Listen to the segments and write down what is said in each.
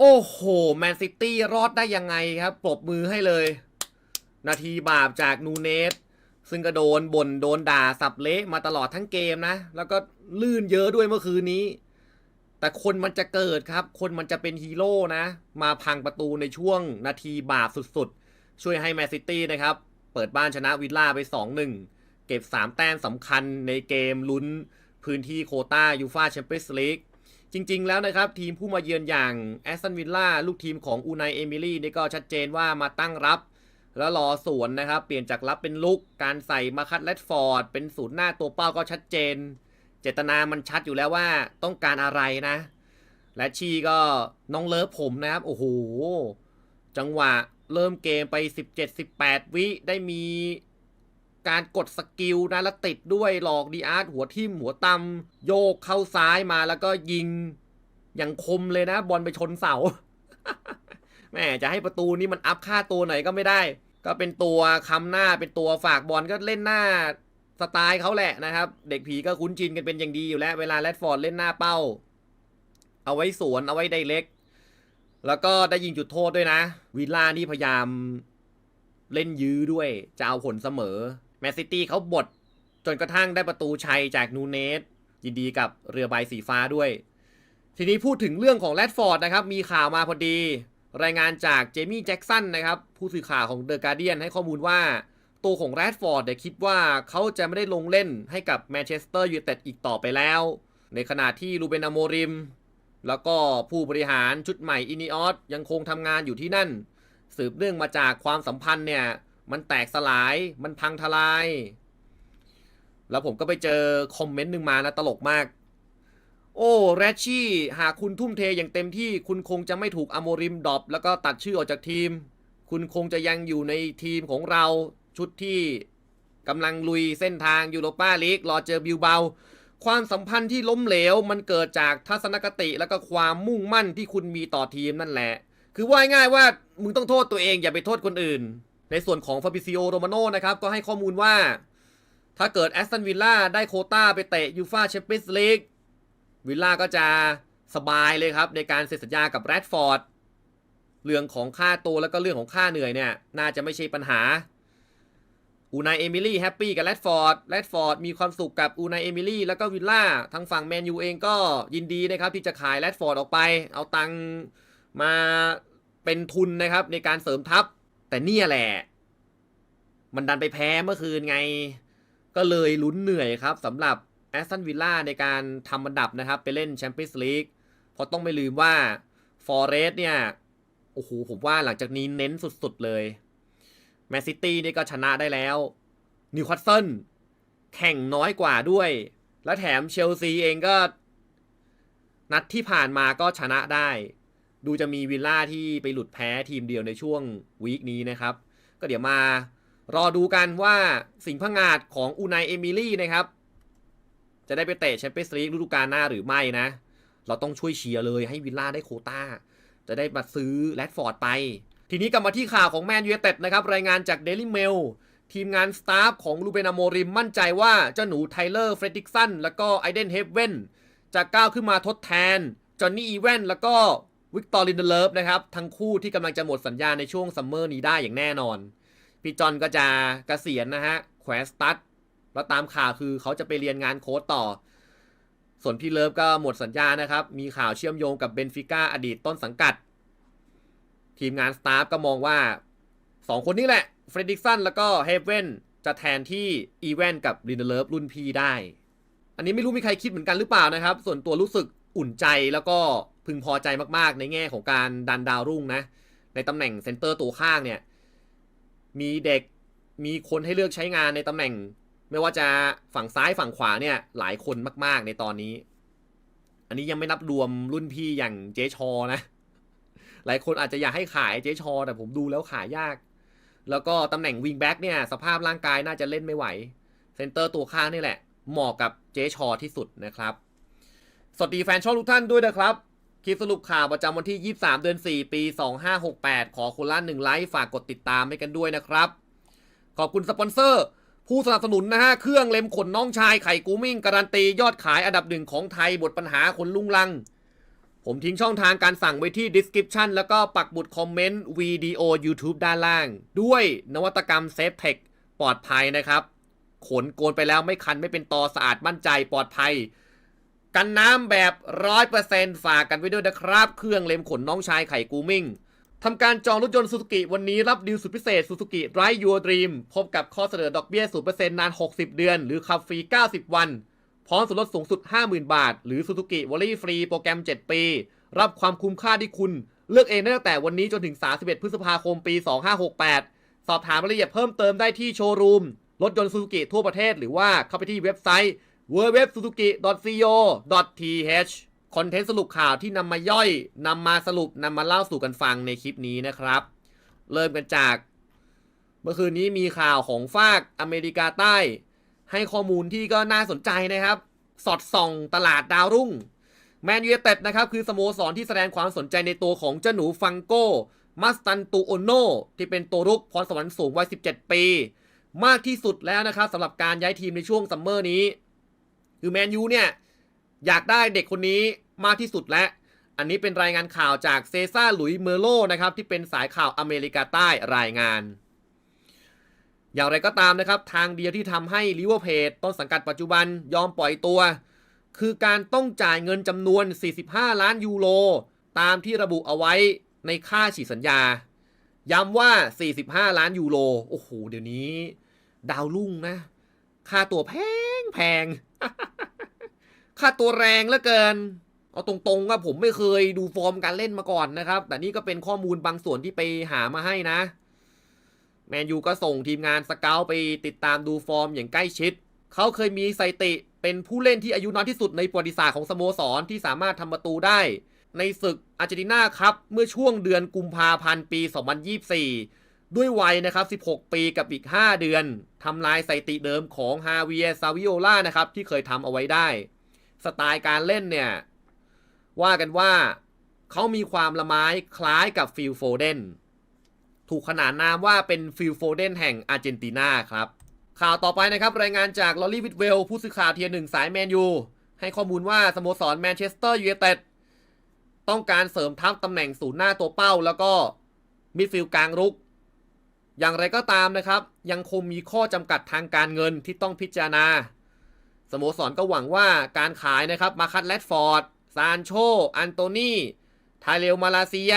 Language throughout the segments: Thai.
โอ้โห แมนซิตี้รอดได้ยังไงครับ ปรบมือให้เลย นาทีบาปจากนูเนส ซึ่งก็โดนบน่นโดนด่าสับเละมาตลอดทั้งเกมนะ แล้วก็ลื่นเยอะด้วยเมื่อคืนนี้ แต่คนมันจะเกิดครับ คนมันจะเป็นฮีโร่นะ มาพังประตูในช่วงนาทีบาปสุดๆ ช่วยให้แมนซิตี้นะครับ เปิดบ้านชนะวิลล่าไป 2-1 เก็บ 3 แต้มสำคัญในเกมลุ้นพื้นที่โคต้ายูฟาแชมเปี้ยนส์ลีก จริง ๆ แล้วนะครับ ทีมผู้มาเยือนอย่างแอสตันวิลล่าลูกทีมของอูไนเอมิลี่นี่ก็ชัดเจนว่ามาตั้งรับ แล้วรอสวนนะครับ เปลี่ยนจากรับเป็นลุกการใส่มาคัตเลดฟอร์ด เป็นศูนย์หน้าตัวเป้าก็ชัดเจน เจตนามันชัดอยู่แล้วว่าต้องการอะไรนะ และชีก็น้องเลิฟผมนะครับ โอ้โห จังหวะเริ่มเกมไป 17-18 วิได้มี การกดสกิลนะแล้วติดด้วยหลอกดีอาร์ตหัวทิ่มหัวตำโยกเข้าซ้ายมาแล้วก็ยิง อย่างคมเลยนะ บอลไปชนเสาแม่จะให้ประตูนี้มันอัพค่าตัวไหนอยก็ไม่ได้ ก็เป็นตัวคำหน้าเป็นตัวฝากบอลก็เล่นหน้าสไตล์เขาแหละนะครับ เด็กผีก็คุ้นชินกันเป็นอย่างดีอยู่แล้ว เวลาแรดฟอร์ดเล่นหน้าเป้า เอาไว้สวนเอาไว้ไดเล็ก แล้วก็ได้ยิงจุดโทษด้วยนะ วิลล่านี่พยายามเล่นยื้อด้วย จะเอาผลเสมอ แมนซิตี้เขาบดจนกระทั่งได้ประตูชัยจากนูเนสยินดีกับเรือใบสีฟ้าด้วย ทีนี้พูดถึงเรื่องของแรดฟอร์ดนะครับ มีข่าวมาพอดี รายงานจากเจมี่แจ็กสันนะครับ ผู้สื่อข่าวของเดอะการเดียนให้ข้อมูลว่า ตัวของแรดฟอร์ดเนี่ยคิดว่าเขาจะไม่ได้ลงเล่นให้กับแมนเชสเตอร์ยูไนเต็ดอีกต่อไปแล้ว ในขณะที่ลูเบนอโมริม แล้วก็ผู้บริหารชุดใหม่อินิออสยังคงทำงานอยู่ที่นั่น สืบเนื่องมาจากความสัมพันธ์เนี่ย มันแตกสลาย มันพังทลาย แล้วผมก็ไปเจอคอมเมนต์หนึ่งมานะตลกมาก โอ้แรชชี่ หากคุณทุ่มเทอย่างเต็มที่ คุณคงจะไม่ถูกอโมริมดรอปแล้วก็ตัดชื่อออกจากทีม คุณคงจะยังอยู่ในทีมของเราชุดที่กำลังลุยเส้นทางยูโรปาลีกรอเจอบิลเบา ความสัมพันธ์ที่ล้มเหลว มันเกิดจากทัศนคติแล้วก็ความมุ่งมั่นที่คุณมีต่อทีมนั่นแหละ คือว่าง่ายว่ามึงต้องโทษตัวเองอย่าไปโทษคนอื่น ในส่วนของฟาบิซิโอโรมาโนนะครับ ก็ให้ข้อมูลว่า ถ้าเกิดแอสตันวิลล่าได้โคต้าไปเตะยูฟาแชมเปี้ยนส์ลีกวิลล่าก็จะสบายเลยครับ ในการเซ็นสัญญากับแรดฟอร์ดเรื่องของค่าตัวแล้วก็เรื่องของค่าเหนื่อยเนี่ย น่าจะไม่ใช่ปัญหาอูนายเอมิลี่แฮปปี้กับแรดฟอร์ดแรดฟอร์ดมีความสุขกับอูนายเอมิลี่แล้วก็วิลล่าทางฝั่งแมนยูเองก็ยินดีนะครับ ที่จะขายแรดฟอร์ดออกไป เอาตังมาเป็นทุนนะครับในการเสริมทัพ แต่เนี่ยแหละ มันดันไปแพ้เมื่อคืนไง ก็เลยลุ้นเหนื่อยครับสำหรับแอสตันวิลล่าในการทำอันดับนะครับ ไปเล่นแชมเปี้ยนส์ลีกเพราะต้องไม่ลืมว่าฟอร์เรสเนี่ย โอ้โห ผมว่าหลังจากนี้เน้นสุดๆเลยแมนซิตี้นี่ก็ชนะได้แล้วนิวคาสเซิลแข่งน้อยกว่าด้วย และแถมเชลซีเองก็ นัดที่ผ่านมาก็ชนะได้ ดูจะมีวิลล่าที่ไปหลุดแพ้ทีมเดียวในช่วงวีคนี้นะครับ ก็เดี๋ยวมารอดูกันว่าสิงห์พงาดของอูนายเอมิลี่นะครับ จะได้ไปเตะแชมเปี้ยนส์ลีกฤดูกาลหน้าหรือไม่นะ เราต้องช่วยเชียร์เลยให้วิลล่าได้โคตาจะได้มาซื้อแรดฟอร์ดไป ทีนี้กลับมาที่ข่าวของแมนยูเต็ดนะครับ รายงานจาก Daily Mail ทีมงานสตาฟของลูเบนาโมริมมั่นใจว่าเจ้าหนูไทเลอร์เฟรดิกสันแล้วก็ไอเดนเฮฟเว่นจะก้าวขึ้นมาทดแทนจอห์นนี่อีเวนแล้วก็ วิกตอร์ลินเดเลฟนะครับ ทั้งคู่ที่กำลังจะหมดสัญญาในช่วงซัมเมอร์นี้ได้อย่างแน่นอน พี่จอนก็จะกะเกษียณนะฮะแขวนสตัดแล้วตามข่าวคือเขาจะไปเรียนงานโค้ดต่อ ส่วนพี่เลิฟก็หมดสัญญานะครับ มีข่าวเชื่อมโยงกับเบนฟิก้าอดีตต้นสังกัด ทีมงานสตาฟก็มองว่า 2 คนนี้แหละเฟรดิกสันแล้วก็เฮเวนจะแทนที่อีเวนกับลินเดเลฟรุ่นพี่ได้ อันนี้ไม่รู้มีใครคิดเหมือนกันหรือเปล่านะครับ ส่วนตัวรู้สึก อุ่นใจแล้วก็พึงพอใจมากๆ ในแง่ของการดันดาวรุ่งนะ ในตำแหน่งเซนเตอร์ตัวข้างเนี่ย มีเด็กมีคนให้เลือกใช้งานในตำแหน่ง ไม่ว่าจะฝั่งซ้ายฝั่งขวาเนี่ยหลายคนมาก ๆ ในตอนนี้ อันนี้ยังไม่นับรวมรุ่นพี่อย่างเจชอนะ หลายคนอาจจะอยากให้ขายเจชอ แต่ผมดูแล้วขายยาก แล้วก็ตำแหน่งวิงแบ็กเนี่ยสภาพร่างกายน่าจะเล่นไม่ไหวเซนเตอร์ตัวข้างนี่แหละเหมาะกับเจชอที่สุดนะครับ สวัสดีแฟนช่องทุกท่านด้วยนะครับ คลิปสรุปข่าวประจำวันที่ 23 เดือน 4 ปี 2568 ขอคนละหนึ่งไลค์ฝากกดติดตามให้กันด้วยนะครับ ขอบคุณสปอนเซอร์ ผู้สนับสนุนนะฮะ เครื่องเล็มขนน้องชายไข่กูมิ่ง การันตียอดขายอันดับหนึ่งของไทยบทปัญหาคนลุงลัง ผมทิ้งช่องทางการสั่งไว้ที่ description แล้วก็ปักบุดคอมเมนต์วิดีโอ YouTube ด้านล่าง ด้วยนวัตกรรม Safe Tech ปลอดภัยนะครับ ขนโกนไปแล้วไม่คันไม่เป็นตอสะอาดมั่นใจปลอดภัย กันน้ำแบบร้อยเปอร์เซ็นฝากกันไว้ด้วยนะครับ เครื่องเล็มขนน้องชายไข่กูมิ่งทำการจองรถยนต์ซูซูกิวันนี้รับดีลสุดพิเศษซูซูกิไรยูดรีมพบกับข้อเสนอดอกเบี้ย 0%นาน 60 เดือน หรือขับฟรี 90 วัน พร้อมส่วนลดสูงสุด 50,000 บาท หรือซูซูกิวอลลี่ฟรีโปรแกรม 7 ปี รับความคุ้มค่าที่คุณ เลือกเองได้ตั้งแต่วันนี้จนถึง 31 พฤษภาคมปี 2568 สอบถามรายละเอียดเพิ่มเติมได้ที่โชว์รูมรถยนต์ซูซูกิทั่วประเทศหรือว่าเข้าไปที่เว็บไซต์ www.suzuki.co.th คอนเทนต์สรุปข่าวที่นำมาย่อยนำมาสรุปนำมาเล่าสู่กันฟังในคลิปนี้นะครับ เริ่มกันจาก เมื่อคืนนี้มีข่าวของฝากอเมริกาใต้ ให้ข้อมูลที่ก็น่าสนใจนะครับ สอดส่องตลาดดาวรุ่งแมนยูเต็ดนะครับคือสโมสรที่แสดงความสนใจในตัวของเจ้าหนูฟังโกมัสตันตูโอโนที่เป็นตัวรุกพรสวรรค์สูงวัย 17 ปี มากที่สุดแล้วนะครับสำหรับการย้ายทีมในช่วงซัมเมอร์นี้ คือแมนยูเนี่ยอยากได้เด็กคนนี้มากที่สุดและ อันนี้เป็นรายงานข่าวจากเซซ่าหลุยเมอร์โลนะครับที่เป็นสายข่าวอเมริกาใต้รายงาน อย่างไรก็ตามนะครับทางเดียวที่ทำให้ลิเวอร์เพจต้นสังกัดปัจจุบันยอมปล่อยตัว คือการต้องจ่ายเงินจำนวน 45 ล้านยูโรตามที่ระบุเอาไว้ในค่าฉีดสัญญา ย้ำว่า 45 ล้านยูโรโอ้โหเดี๋ยวนี้ ดาวรุ่งนะ ค่าตัวแพงแพง ค่าตัวแรงเหลือเกิน เอาตรงๆว่าผมไม่เคยดูฟอร์มการเล่นมาก่อนนะครับ แต่นี่ก็เป็นข้อมูลบางส่วนที่ไปหามาให้นะ แมนยูก็ส่งทีมงานสเกลไปติดตามดูฟอร์มอย่างใกล้ชิด เขาเคยมีสถิติเป็นผู้เล่นที่อายุน้อยที่สุดในประวัติศาสตร์ของสโมสรที่สามารถทำประตูได้ ในศึกอาร์เจนตินาครับ เมื่อช่วงเดือนกุมภาพันธ์ปี 2024 ด้วยวัยนะครับ 16 ปีกับอีก 5 เดือนทำลายสถิติเดิมของฮาเวียซาวิโอล่านะครับ ที่เคยทำเอาไว้ได้ สไตล์การเล่นเนี่ย ว่ากันว่าเขามีความละไม้คล้ายกับฟิลโฟเดนถูกขนานนามว่าเป็นฟิลโฟเดนแห่งอาร์เจนตินาครับ ข่าวต่อไปนะครับ รายงานจากลอรี่วิทเวลผู้สื่อข่าวเทียร์หนึ่งสายแมนยูให้ข้อมูลว่าสโมสรแมนเชสเตอร์ยูไนเต็ดต้องการเสริมทัพตำแหน่งศูนย์หน้าตัวเป้า แล้วก็มิดฟิลด์กลางรุก อย่างไรก็ตามนะครับ ยังคงมีข้อจำกัดทางการเงินที่ต้องพิจารณา สโมสรก็หวังว่าการขายนะครับมาคัตแรดฟอร์ด ซานโช อันโตนีไทเรลมาลาเซีย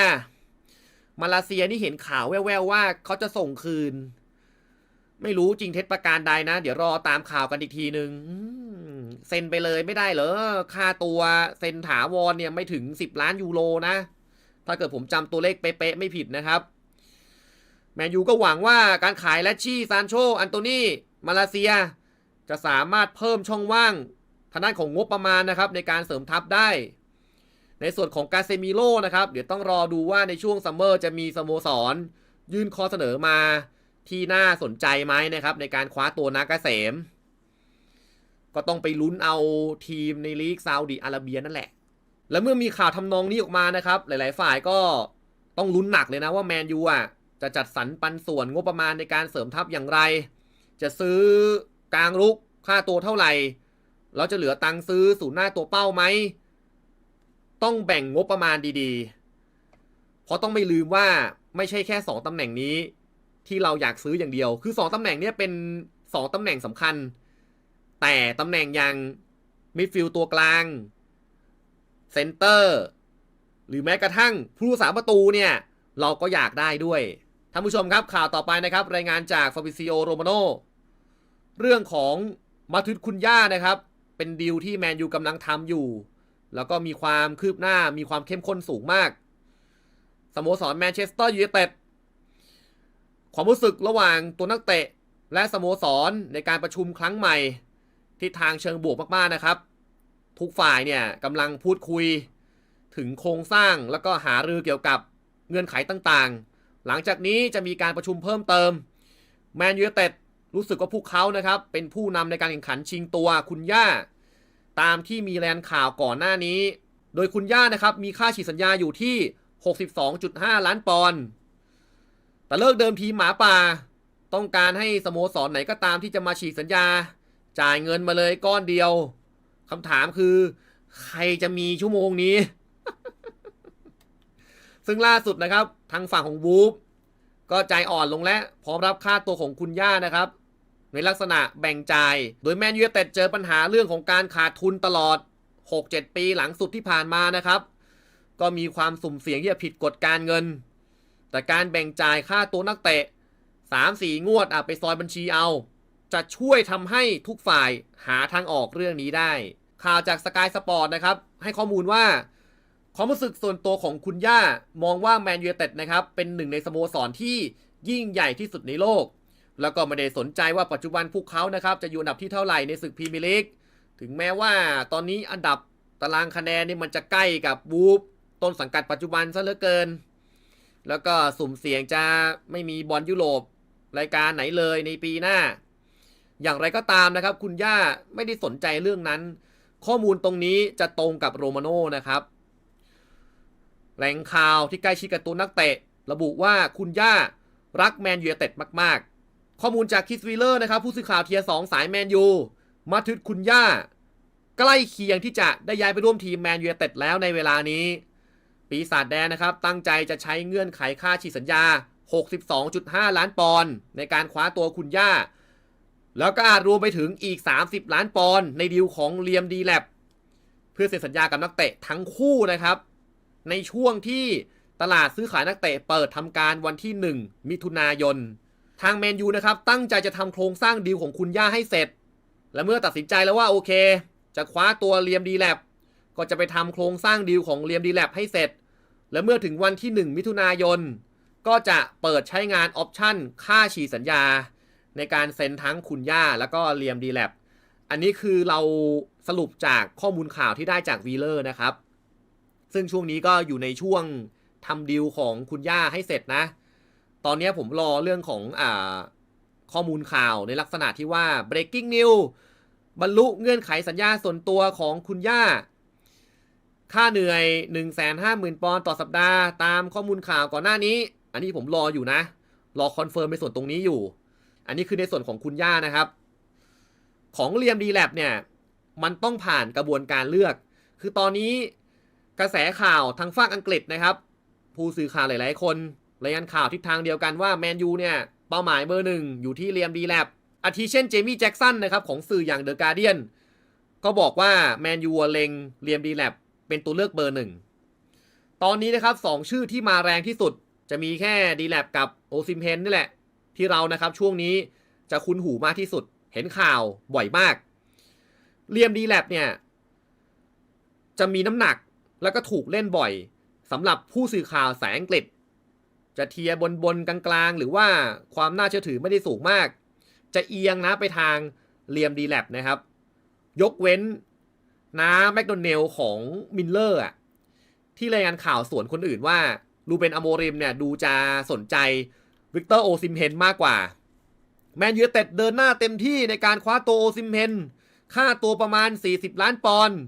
มาลาเซียนี่เห็นข่าวแว่วๆว่าเขาจะส่งคืน ไม่รู้จริงเท็จประการใดนะ เดี๋ยวรอตามข่าวกันอีกทีหนึงเซ็นไปเลยไม่ได้เหรอ ค่าตัวเซ็นถาวรเนี่ยไม่ถึง 10 ล้านยูโรนะ ถ้าเกิดผมจำตัวเลขเป๊ะๆไม่ผิดนะครับ แมนยูก็หวังว่าการขายแลชชี่ซานโช อันโตนีมาเลเซีย จะสามารถเพิ่มช่องว่างทางด้านของงบประมาณนะครับในการเสริมทัพได้ ในส่วนของกาเซมิโลนะครับ เดี๋ยวต้องรอดูว่าในช่วงซัมเมอร์จะมีสโมสร ยื่นข้อเสนอมาที่น่าสนใจไหมนะครับ ในการคว้าตัวนักเกษม ก็ต้องไปลุ้นเอาทีมในลีกซาอุดิอาระเบียนั่นแหละ และเมื่อมีข่าวทำนองนี้ออกมานะครับ หลาย ๆ ฝ่ายก็ต้องลุ้นหนักเลยนะว่าแมนยูอะ จะจัดสรรปันส่วนงบประมาณในการเสริมทัพอย่างไร จะซื้อกลางรุกค่าตัวเท่าไหร่ เราจะเหลือตังซื้อศูนย์หน้าตัวเป้าไหม ต้องแบ่งงบประมาณดีๆ เพราะต้องไม่ลืมว่าไม่ใช่แค่ 2 ตำแหน่งนี้ ที่เราอยากซื้ออย่างเดียว คือ 2 ตำแหน่งนี้เป็น 2 ตำแหน่งสำคัญ แต่ตำแหน่งอย่างมิดฟิลด์ตัวกลางเซนเตอร์หรือแม้กระทั่งผู้รักษาประตูเนี่ย เราก็อยากได้ด้วย ท่านผู้ชมครับข่าวต่อไปนะครับ รายงานจากฟาบิซิโอโรมาโนเรื่องของมาทึดคุณย่านะครับ เป็นดีลที่แมนยูกำลังทำอยู่ แล้วก็มีความคืบหน้ามีความเข้มข้นสูงมากสโมสรแมนเชสเตอร์ยูไนเต็ดความรู้สึกระหว่างตัวนักเตะ และสโมสรในการประชุมครั้งใหม่ทิศทางเชิงบวกมากๆนะครับ ทุกฝ่ายเนี่ยกำลังพูดคุย ถึงโครงสร้างแล้วก็หารือเกี่ยวกับเงื่อนไขต่างๆ หลังจากนี้จะมีการประชุมเพิ่มเติมแมนยูเต็ดรู้สึกว่าพวกเขานะครับ เป็นผู้นำในการแข่งขันชิงตัวคุณย่า ตามที่มีแลนข่าวก่อนหน้านี้ โดยคุณย่านะครับ มีค่าฉีดสัญญาอยู่ที่ 62.5 ล้านปอนด์แต่เลิกเดิมทีหมาป่า ต้องการให้สโมสรไหนก็ตามที่จะมาฉีดสัญญา จ่ายเงินมาเลยก้อนเดียวคำถามคือ ใครจะมีชั่วโมงนี้ ซึ่งล่าสุดนะครับ ทางฝั่งของวูฟก็ใจอ่อนลงและพร้อมรับค่าตัวของคุณย่านะครับ ในลักษณะแบ่งจ่าย โดยแมนยูเต็ดเจอปัญหาเรื่องของการขาดทุนตลอด 6-7 ปีหลังสุดที่ผ่านมานะครับ ก็มีความสุ่มเสี่ยงที่จะผิดกฎการเงิน แต่การแบ่งจ่ายค่าตัวนักเตะ 3-4 งวดอะไปซอยบัญชีเอา จะช่วยทำให้ทุกฝ่ายหาทางออกเรื่องนี้ได้ ข่าวจากสกายสปอร์ตนะครับ ให้ข้อมูลว่า ความรู้สึกส่วนตัวของคุณย่ามองว่าแมนยูเต็ดนะครับเป็นหนึ่งในสโมสรที่ยิ่งใหญ่ที่สุดในโลก แล้วก็ไม่ได้สนใจว่าปัจจุบันพวกเขานะครับจะอยู่อันดับที่เท่าไหร่ในศึกพรีเมียร์ลีกถึงแม้ว่าตอนนี้อันดับตารางคะแนนนี่มันจะใกล้กับวูฟต้นสังกัดปัจจุบันซะเหลือเกิน แล้วก็สุ่มเสี่ยงจะไม่มีบอลยุโรปรายการไหนเลยในปีหน้า อย่างไรก็ตามนะครับ คุณย่าไม่ได้สนใจเรื่องนั้น ข้อมูลตรงนี้จะตรงกับโรมาโน่นะครับ แหล่งข่าวที่ใกล้ชิดกับตัวนักเตะ ระบุว่าคุณย่ารักแมนยูเต็ดมาก ๆ ข้อมูลจากคิสวีเลอร์นะครับ ผู้สื่อข่าวเทียสองสายแมนยูมาทึดคุณย่า ใกล้เคียงที่จะได้ย้ายไปร่วมทีมแมนยูเต็ดแล้วในเวลานี้ ปีศาจแดงนะครับ ตั้งใจจะใช้เงื่อนไขค่าฉีดสัญญา 62.5 ล้านปอนด์ในการคว้าตัวคุณย่า แล้วก็อาจรวมไปถึงอีก 30 ล้านปอนด์ในดีลของเลียมดีแลบเพื่อเซ็นสัญญากับนักเตะทั้งคู่นะครับ ในช่วงที่ตลาดซื้อขายนักเตะเปิดทำการวันที่ 1 มิถุนายน ทางแมนยูนะครับ ตั้งใจจะทำโครงสร้างดีลของคุณย่าให้เสร็จ และเมื่อตัดสินใจแล้วว่าโอเค จะคว้าตัวเลียมดีแลบก็จะไปทำโครงสร้างดีลของเลียมดีแลบให้เสร็จ และเมื่อถึงวันที่ 1 มิถุนายน ก็จะเปิดใช้งานออปชั่นค่าฉีสัญญา ในการเซ็นทั้งคุณย่าแล้วก็เลียมดีแลบอันนี้คือเราสรุปจากข้อมูลข่าวที่ได้จากวีเลอร์นะครับ ซึ่งช่วงนี้ก็อยู่ในช่วงทำดีลของคุณย่าให้เสร็จนะ ตอนนี้ผมรอเรื่องของอาข้อมูลข่าวในลักษณะที่ว่า breaking news บรรลุเงื่อนไขสัญญาส่วนตัวของคุณย่า ค่าเหนื่อย 150,000 ปอนด์ต่อสัปดาห์ ตามข้อมูลข่าวก่อนหน้านี้ อันนี้ผมรออยู่นะ รอคอนเฟิร์มในส่วนตรงนี้อยู่ อันนี้คือในส่วนของคุณย่านะครับ ของเรียมดีแลบเนี่ย มันต้องผ่านกระบวนการเลือก คือตอนนี้ กระแสข่าวทางฝั่งอังกฤษนะครับ ผู้สื่อข่าวหลาย ๆ คนรายงานข่าวทิศทางเดียวกันว่าแมนยูเนี่ยเป้าหมายเบอร์หนึ่งอยู่ที่เรียมดีแลบอาทิเช่นเจมี่แจ็กสันนะครับของสื่ออย่างเดอะการเดียนก็บอกว่าแมนยูเล็งเรียมดีแลบเป็นตัวเลือกเบอร์หนึ่งตอนนี้นะครับสองชื่อที่มาแรงที่สุด จะมีแค่ดีแลบกับโอซิมเพนนี่แหละ ที่เรานะครับช่วงนี้จะคุ้นหูมากที่สุดเห็นข่าวบ่อยมากเรียมดีแลบเนี่ยจะมีน้ำหนัก แล้วก็ถูกเล่นบ่อยสำหรับผู้สื่อข่าวสายอังกฤษ จะเทียบนบนๆกลางๆ หรือว่าความน่าเชื่อถือไม่ได้สูงมาก จะเอียงนะไปทางเรียมดีแลบนะครับ ยกเว้นน้าแมคโดเนลของมิลเลอร์อะที่รายงานข่าวสวนคนอื่นว่าลูเบนอโมริมเนี่ยดูจะสนใจวิกเตอร์โอซิมเฮนมากกว่า แมนยูเต็ดเดินหน้าเต็มที่ในการคว้าตัวโอซิมเฮนค่าตัวประมาณ 40 ล้านปอนด์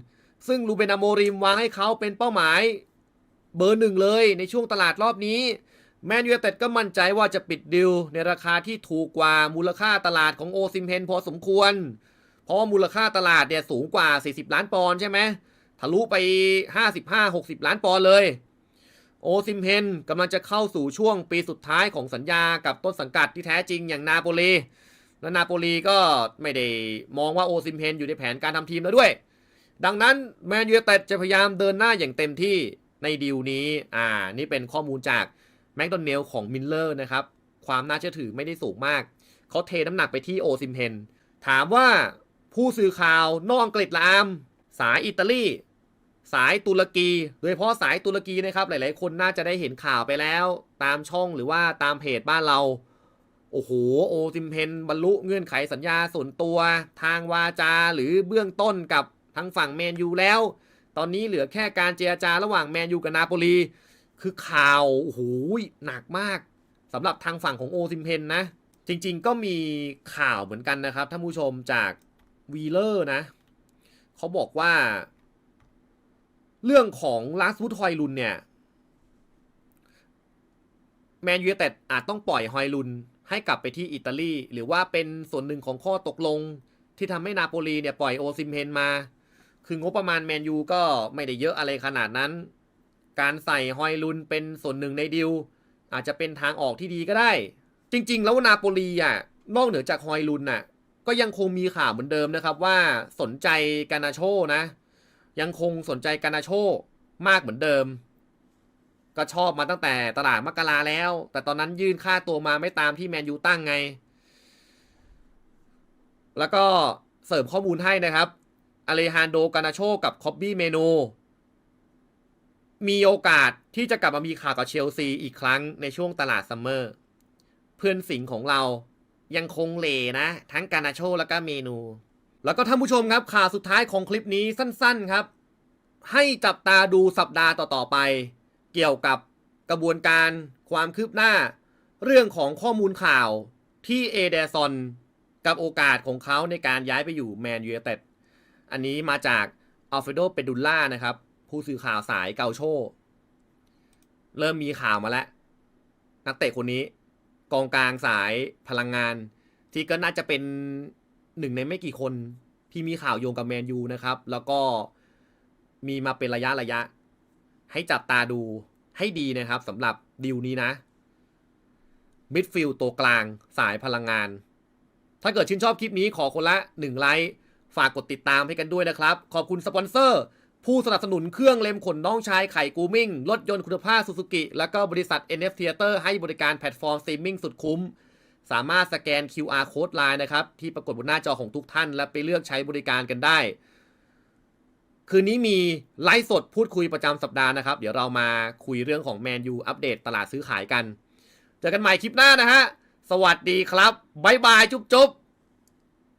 ซึ่งลูเบนอโมริมวางให้เขาเป็นเป้าหมายเบอร์หนึ่งเลยในช่วงตลาดรอบนี้ แมนยูเต็ดก็มั่นใจว่าจะปิดดิวในราคาที่ถูกกว่ามูลค่าตลาดของโอซิมเฮนพอสมควร เพราะว่ามูลค่าตลาดเนี่ยสูงกว่า 40 ล้านปอนด์ใช่ไหมทะลุไป 55-60 ล้านปอนด์เลยโอซิมเฮนกำลังจะเข้าสู่ช่วงปีสุดท้ายของสัญญากับต้นสังกัดที่แท้จริงอย่างนาโปลีและนาโปลีก็ไม่ได้มองว่าโอซิมเฮนอยู่ในแผนการทำทีมแล้วด้วย ดังนั้นแมนยูเต็ดจะพยายามเดินหน้าอย่างเต็มที่ในดีลนี้ อ่า นี่เป็นข้อมูลจากแมคโดเนลของมิลเลอร์นะครับ ความน่าเชื่อถือไม่ได้สูงมาก เขาเทน้ำหนักไปที่โอซิมเฮน ถามว่าผู้สื่อข่าวนอกอังกฤษลาม สายอิตาลี สายตุรกี โดยเฉพาะสายตุรกีนะครับ หลายๆ คนน่าจะได้เห็นข่าวไปแล้ว ตามช่องหรือว่าตามเพจบ้านเรา โอ้โห โอซิมเพนบรรลุเงื่อนไขสัญญาส่วนตัว ทางวาจาหรือเบื้องต้นกับ ทางฝั่งแมนยูแล้ว ตอนนี้เหลือแค่การเจรจาระหว่างแมนยูกับนาโปลี คือข่าวโอ้โหหนักมากสำหรับทางฝั่งของโอซิมเพนนะ จริงๆก็มีข่าวเหมือนกันนะครับท่านผู้ชมจากวีเลอร์นะเขาบอกว่า เรื่องของลาสวูดฮอยลุนเนี่ยแมนยูไนเต็ดอาจต้องปล่อยฮอยลุนให้กลับไปที่อิตาลี หรือว่าเป็นส่วนหนึ่งของข้อตกลงที่ทำให้นาโปลีเนี่ยปล่อยโอซิมเฮนมา คืองบประมาณแมนยูก็ไม่ได้เยอะอะไรขนาดนั้น การใส่ฮอยลุนเป็นส่วนหนึ่งในดิว อาจจะเป็นทางออกที่ดีก็ได้ จริง ๆ แล้วนาโปลีอะนอกเหนือจากฮอยลุนน่ะ ก็ยังคงมีข่าวเหมือนเดิมนะครับว่าสนใจกานาโชนะ ยังคงสนใจกานาโชมากเหมือนเดิม ก็ชอบมาตั้งแต่ตลาดมกราแล้ว แต่ตอนนั้นยื่นค่าตัวมาไม่ตามที่แมนยูตั้งไง แล้วก็เสริมข้อมูลให้นะครับ อเลฮานโดกานาโชกับคอบบี้เมโนมีโอกาสที่จะกลับมามีข่าวกับเชลซีอีกครั้งในช่วงตลาดซัมเมอร์ เพื่อนสิงห์ของเรายังคงเลนะ ทั้งกานาโชและก็เมนู แล้วก็ท่านผู้ชมครับข่าวสุดท้ายของคลิปนี้สั้นๆครับ ให้จับตาดูสัปดาห์ต่อๆไป เกี่ยวกับกระบวนการความคืบหน้า เรื่องของข้อมูลข่าวที่เอเดซอนกับโอกาสของเขาในการย้ายไปอยู่แมนยู i เต็ด อันนี้มาจากอัลเฟโดเปดุลล่านะครับ ผู้สื่อข่าวสายเกาโช เริ่มมีข่าวมาแล้ว นักเตะคนนี้ กองกลางสายพลังงาน ที่ก็น่าจะเป็นหนึ่งในไม่กี่คนที่มีข่าวโยงกับแมนยูนะครับ แล้วก็มีมาเป็นระยะระยะ ให้จับตาดูให้ดีนะครับสำหรับดิวนี้นะมิดฟิลด์ตัวกลางสายพลังงาน ถ้าเกิดชื่นชอบคลิปนี้ขอคนละ 1 ไลค์ ฝากกดติดตามให้กันด้วยนะครับ ขอบคุณสปอนเซอร์ ผู้สนับสนุนเครื่องเล็มขนน้องชายไข่กูมิ่ง รถยนต์คุณภาพซูซูกิ แล้วก็บริษัท NF Theater ให้บริการแพลตฟอร์มสตรีมมิ่งสุดคุ้ม สามารถสแกน QR Code Line นะครับ ที่ปรากฏบนหน้าจอของทุกท่าน และไปเลือกใช้บริการกันได้ คืนนี้มีไลฟ์สดพูดคุยประจำสัปดาห์นะครับ เดี๋ยวเรามาคุยเรื่องของแมนยูอัปเดตตลาดซื้อขายกัน เจอกันใหม่คลิปหน้านะฮะ สวัสดีครับบ๊ายบายจุ๊บจุ๊บ